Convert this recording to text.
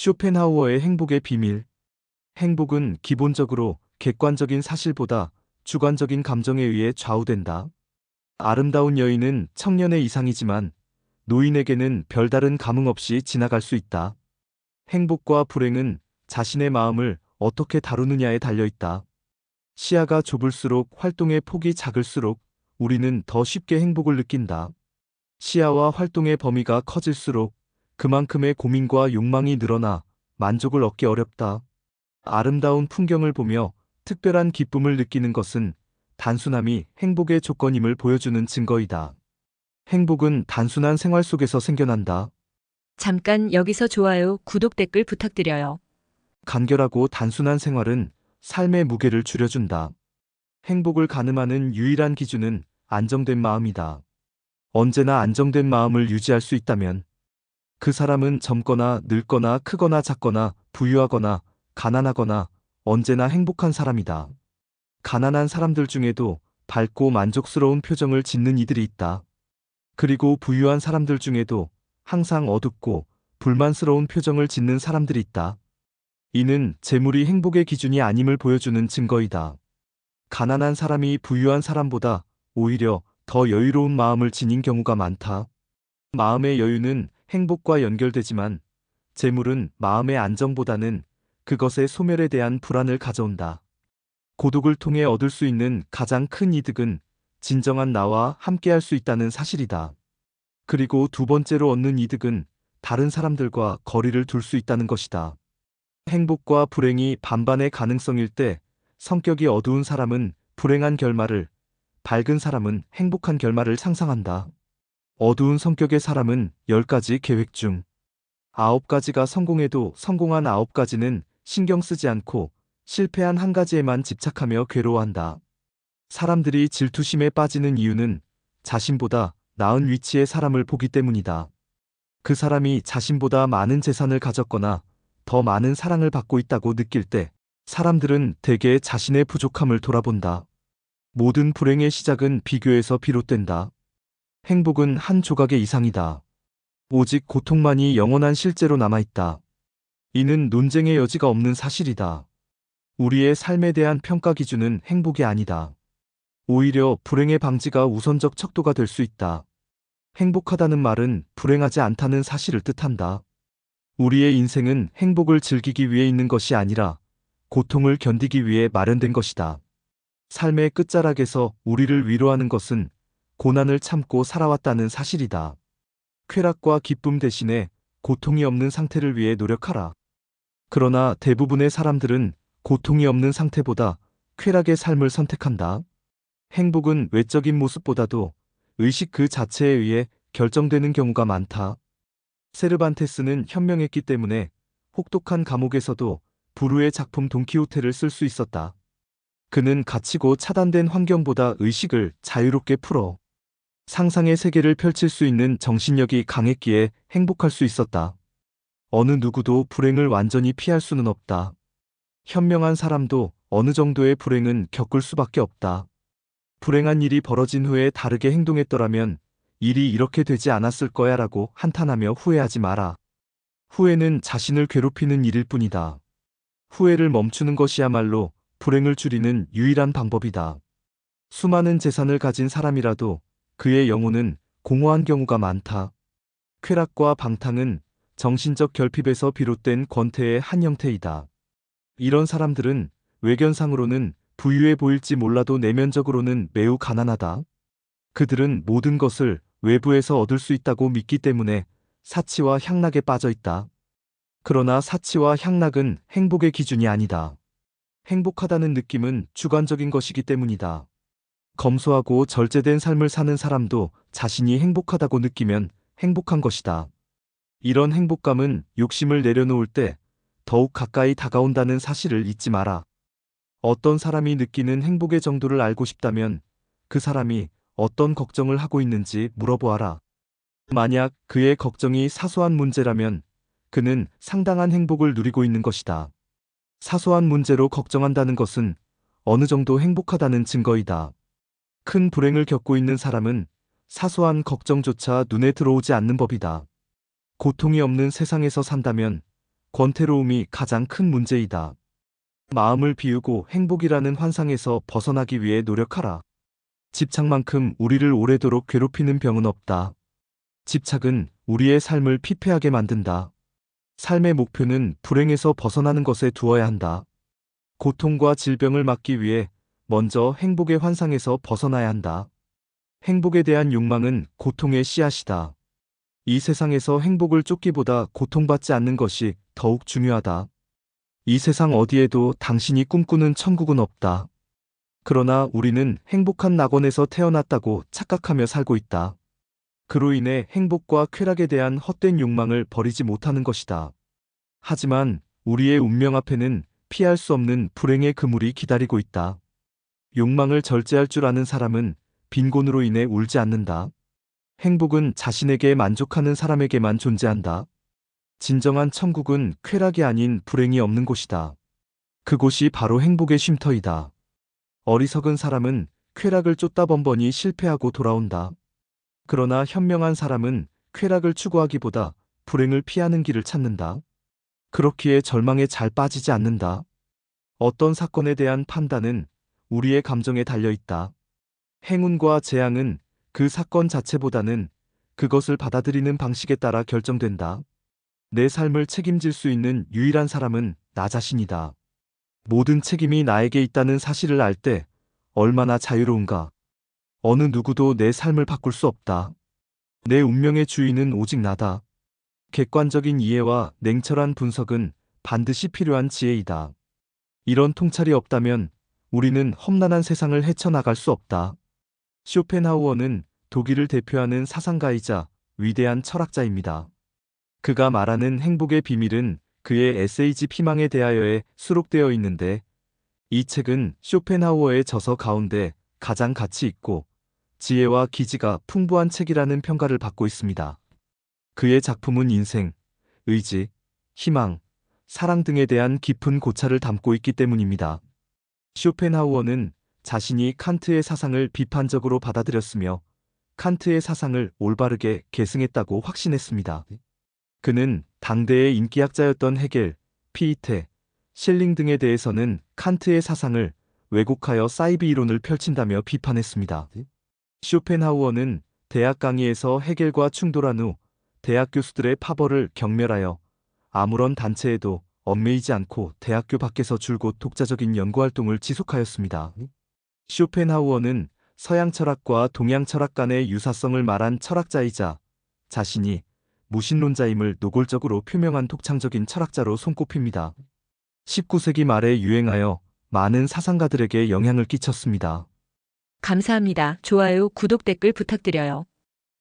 쇼펜하우어의 행복의 비밀. 행복은 기본적으로 객관적인 사실보다 주관적인 감정에 의해 좌우된다. 아름다운 여인은 청년의 이상이지만 노인에게는 별다른 감흥 없이 지나갈 수 있다. 행복과 불행은 자신의 마음을 어떻게 다루느냐에 달려 있다. 시야가 좁을수록 활동의 폭이 작을수록 우리는 더 쉽게 행복을 느낀다. 시야와 활동의 범위가 커질수록 그만큼의 고민과 욕망이 늘어나 만족을 얻기 어렵다. 아름다운 풍경을 보며 특별한 기쁨을 느끼는 것은 단순함이 행복의 조건임을 보여주는 증거이다. 행복은 단순한 생활 속에서 생겨난다. 잠깐 여기서 좋아요, 구독 댓글 부탁드려요. 간결하고 단순한 생활은 삶의 무게를 줄여준다. 행복을 가늠하는 유일한 기준은 안정된 마음이다. 언제나 안정된 마음을 유지할 수 있다면 그 사람은 젊거나 늙거나 크거나 작거나 부유하거나 가난하거나 언제나 행복한 사람이다. 가난한 사람들 중에도 밝고 만족스러운 표정을 짓는 이들이 있다. 그리고 부유한 사람들 중에도 항상 어둡고 불만스러운 표정을 짓는 사람들이 있다. 이는 재물이 행복의 기준이 아님을 보여주는 증거이다. 가난한 사람이 부유한 사람보다 오히려 더 여유로운 마음을 지닌 경우가 많다. 마음의 여유는 행복과 연결되지만 재물은 마음의 안정보다는 그것의 소멸에 대한 불안을 가져온다. 고독을 통해 얻을 수 있는 가장 큰 이득은 진정한 나와 함께할 수 있다는 사실이다. 그리고 두 번째로 얻는 이득은 다른 사람들과 거리를 둘 수 있다는 것이다. 행복과 불행이 반반의 가능성일 때 성격이 어두운 사람은 불행한 결말을, 밝은 사람은 행복한 결말을 상상한다. 어두운 성격의 사람은 10가지 계획 중 9가지가 성공해도 성공한 9가지는 신경 쓰지 않고 실패한 한 가지에만 집착하며 괴로워한다. 사람들이 질투심에 빠지는 이유는 자신보다 나은 위치의 사람을 보기 때문이다. 그 사람이 자신보다 많은 재산을 가졌거나 더 많은 사랑을 받고 있다고 느낄 때 사람들은 대개 자신의 부족함을 돌아본다. 모든 불행의 시작은 비교에서 비롯된다. 행복은 한 조각의 이상이다. 오직 고통만이 영원한 실제로 남아있다. 이는 논쟁의 여지가 없는 사실이다. 우리의 삶에 대한 평가 기준은 행복이 아니다. 오히려 불행의 방지가 우선적 척도가 될 수 있다. 행복하다는 말은 불행하지 않다는 사실을 뜻한다. 우리의 인생은 행복을 즐기기 위해 있는 것이 아니라 고통을 견디기 위해 마련된 것이다. 삶의 끝자락에서 우리를 위로하는 것은 고난을 참고 살아왔다는 사실이다. 쾌락과 기쁨 대신에 고통이 없는 상태를 위해 노력하라. 그러나 대부분의 사람들은 고통이 없는 상태보다 쾌락의 삶을 선택한다. 행복은 외적인 모습보다도 의식 그 자체에 의해 결정되는 경우가 많다. 세르반테스는 현명했기 때문에 혹독한 감옥에서도 부르의 작품 돈키호테를 쓸 수 있었다. 그는 갇히고 차단된 환경보다 의식을 자유롭게 풀어 상상의 세계를 펼칠 수 있는 정신력이 강했기에 행복할 수 있었다. 어느 누구도 불행을 완전히 피할 수는 없다. 현명한 사람도 어느 정도의 불행은 겪을 수밖에 없다. 불행한 일이 벌어진 후에 다르게 행동했더라면 일이 이렇게 되지 않았을 거야 라고 한탄하며 후회하지 마라. 후회는 자신을 괴롭히는 일일 뿐이다. 후회를 멈추는 것이야말로 불행을 줄이는 유일한 방법이다. 수많은 재산을 가진 사람이라도 그의 영혼은 공허한 경우가 많다. 쾌락과 방탕은 정신적 결핍에서 비롯된 권태의 한 형태이다. 이런 사람들은 외견상으로는 부유해 보일지 몰라도 내면적으로는 매우 가난하다. 그들은 모든 것을 외부에서 얻을 수 있다고 믿기 때문에 사치와 향락에 빠져 있다. 그러나 사치와 향락은 행복의 기준이 아니다. 행복하다는 느낌은 주관적인 것이기 때문이다. 검소하고 절제된 삶을 사는 사람도 자신이 행복하다고 느끼면 행복한 것이다. 이런 행복감은 욕심을 내려놓을 때 더욱 가까이 다가온다는 사실을 잊지 마라. 어떤 사람이 느끼는 행복의 정도를 알고 싶다면 그 사람이 어떤 걱정을 하고 있는지 물어보아라. 만약 그의 걱정이 사소한 문제라면 그는 상당한 행복을 누리고 있는 것이다. 사소한 문제로 걱정한다는 것은 어느 정도 행복하다는 증거이다. 큰 불행을 겪고 있는 사람은 사소한 걱정조차 눈에 들어오지 않는 법이다. 고통이 없는 세상에서 산다면 권태로움이 가장 큰 문제이다. 마음을 비우고 행복이라는 환상에서 벗어나기 위해 노력하라. 집착만큼 우리를 오래도록 괴롭히는 병은 없다. 집착은 우리의 삶을 피폐하게 만든다. 삶의 목표는 불행에서 벗어나는 것에 두어야 한다. 고통과 질병을 막기 위해 먼저 행복의 환상에서 벗어나야 한다. 행복에 대한 욕망은 고통의 씨앗이다. 이 세상에서 행복을 쫓기보다 고통받지 않는 것이 더욱 중요하다. 이 세상 어디에도 당신이 꿈꾸는 천국은 없다. 그러나 우리는 행복한 낙원에서 태어났다고 착각하며 살고 있다. 그로 인해 행복과 쾌락에 대한 헛된 욕망을 버리지 못하는 것이다. 하지만 우리의 운명 앞에는 피할 수 없는 불행의 그물이 기다리고 있다. 욕망을 절제할 줄 아는 사람은 빈곤으로 인해 울지 않는다. 행복은 자신에게 만족하는 사람에게만 존재한다. 진정한 천국은 쾌락이 아닌 불행이 없는 곳이다. 그곳이 바로 행복의 쉼터이다. 어리석은 사람은 쾌락을 쫓다 번번이 실패하고 돌아온다. 그러나 현명한 사람은 쾌락을 추구하기보다 불행을 피하는 길을 찾는다. 그렇기에 절망에 잘 빠지지 않는다. 어떤 사건에 대한 판단은 우리의 감정에 달려 있다. 행운과 재앙은 그 사건 자체보다는 그것을 받아들이는 방식에 따라 결정된다. 내 삶을 책임질 수 있는 유일한 사람은 나 자신이다. 모든 책임이 나에게 있다는 사실을 알 때 얼마나 자유로운가. 어느 누구도 내 삶을 바꿀 수 없다. 내 운명의 주인은 오직 나다. 객관적인 이해와 냉철한 분석은 반드시 필요한 지혜이다. 이런 통찰이 없다면 우리는 험난한 세상을 헤쳐나갈 수 없다. 쇼펜하우어는 독일을 대표하는 사상가이자 위대한 철학자입니다. 그가 말하는 행복의 비밀은 그의 에세이집 희망에 대하여에 수록되어 있는데 이 책은 쇼펜하우어의 저서 가운데 가장 가치 있고 지혜와 기지가 풍부한 책이라는 평가를 받고 있습니다. 그의 작품은 인생, 의지, 희망, 사랑 등에 대한 깊은 고찰을 담고 있기 때문입니다. 쇼펜하우어는 자신이 칸트의 사상을 비판적으로 받아들였으며 칸트의 사상을 올바르게 계승했다고 확신했습니다. 그는 당대의 인기학자였던 헤겔, 피이테, 실링 등에 대해서는 칸트의 사상을 왜곡하여 사이비 이론을 펼친다며 비판했습니다. 쇼펜하우어는 대학 강의에서 헤겔과 충돌한 후 대학 교수들의 파벌을 경멸하여 아무런 단체에도 얽매이지 않고 대학교 밖에서 줄곧 독자적인 연구활동을 지속하였습니다. 쇼펜하우어는 서양 철학과 동양 철학 간의 유사성을 말한 철학자이자 자신이 무신론자임을 노골적으로 표명한 독창적인 철학자로 손꼽힙니다. 19세기 말에 유행하여 많은 사상가들에게 영향을 끼쳤습니다. 감사합니다. 좋아요, 구독, 댓글 부탁드려요.